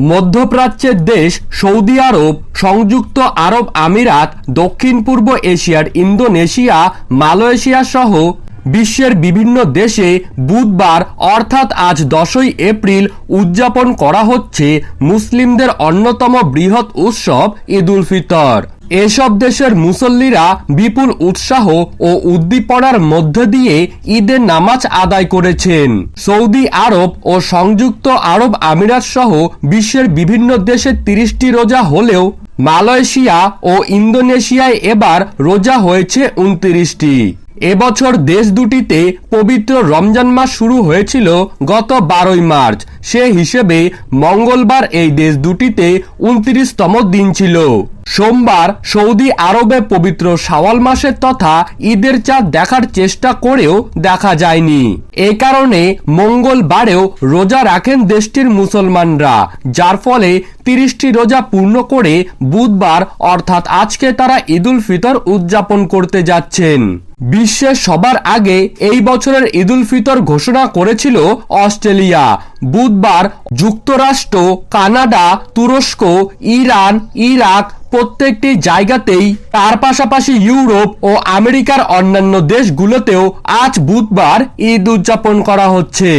মধ্যপ্রাচ্যের দেশ সৌদি আরব, সংযুক্ত আরব আমিরাত, দক্ষিণ পূর্ব এশিয়ার ইন্দোনেশিয়া, মালয়েশিয়া সহ বিশ্বের বিভিন্ন দেশে বুধবার অর্থাৎ আজ দশই এপ্রিল উদযাপন করা হচ্ছে মুসলিমদের অন্যতম বৃহৎ উৎসব ঈদ উল ফিতর। এসব দেশের মুসল্লিরা বিপুল উৎসাহ ও উদ্দীপনার মধ্যে দিয়ে ঈদের নামাজ আদায় করেছেন। সৌদি আরব ও সংযুক্ত আরব আমিরাত সহ বিশ্বের বিভিন্ন দেশে তিরিশটি রোজা হলেও মালয়েশিয়া ও ইন্দোনেশিয়ায় এবার রোজা হয়েছে উনত্রিশটি। এবছর দেশ দুটিতে পবিত্র রমজান মাস শুরু হয়েছিল গত বারোই মার্চ। সে হিসেবে মঙ্গলবার এই দেশ দুটিতে উনত্রিশতম দিন ছিল। সোমবার সৌদি আরবে পবিত্র শাওয়াল মাসের তথা ঈদের চাঁদ দেখার চেষ্টা করেও দেখা যায়নি। এ কারণে মঙ্গলবারেও রোজা রাখেন দেশটির মুসলমানরা, যার ফলে তিরিশটি রোজা পূর্ণ করে বুধবার, অর্থাৎ আজকে তারা ঈদুল ফিতর উদযাপন করতে যাচ্ছেন। বিশ্বের সবার আগে এই বছরের ঈদুল ফিতর ঘোষণা করেছিল অস্ট্রেলিয়া। বুধবার যুক্তরাষ্ট্র, কানাডা, তুরস্ক, ইরান, ইরাক প্রত্যেকটি জায়গাতেই, তার পাশাপাশি ইউরোপ ও আমেরিকার অন্যান্য দেশগুলোতেও আজ বুধবার ঈদ উদযাপন করা হচ্ছে।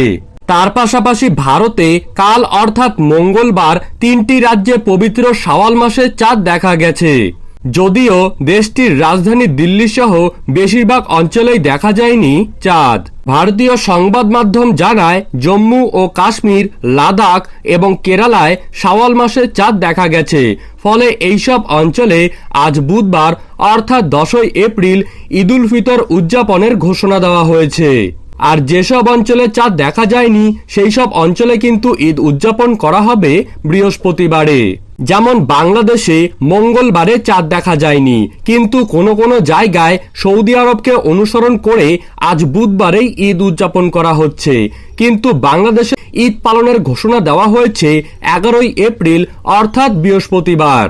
তার পাশাপাশি ভারতে কাল অর্থাৎ মঙ্গলবার তিনটি রাজ্যে পবিত্র শাওয়াল মাসের চাঁদ দেখা গেছে। যদিও দেশটির রাজধানী দিল্লি সহ বেশিরভাগ অঞ্চলেই দেখা যায়নি চাঁদ। ভারতীয় সংবাদ মাধ্যম জানায়, জম্মু ও কাশ্মীর, লাদাখ এবং কেরালায় শাওয়াল মাসের চাঁদ দেখা গেছে। ফলে এইসব অঞ্চলে আজ বুধবার অর্থাৎ দশই এপ্রিল ঈদুল ফিতর উদযাপনের ঘোষণা দেওয়া হয়েছে। আর যেসব অঞ্চলে চাঁদ দেখা যায়নি সেই সব অঞ্চলে কিন্তু ঈদ উদযাপন করা হবে বৃহস্পতিবারে। যেমন বাংলাদেশে মঙ্গলবারে চাঁদ দেখা যায়নি, কিন্তু কোনো কোনো জায়গায় সৌদি আরবকে অনুসরণ করে আজ বুধবারেই ঈদ উদযাপন করা হচ্ছে। কিন্তু বাংলাদেশে ঈদ পালনের ঘোষণা দেওয়া হয়েছে এগারোই এপ্রিল, অর্থাৎ বৃহস্পতিবার।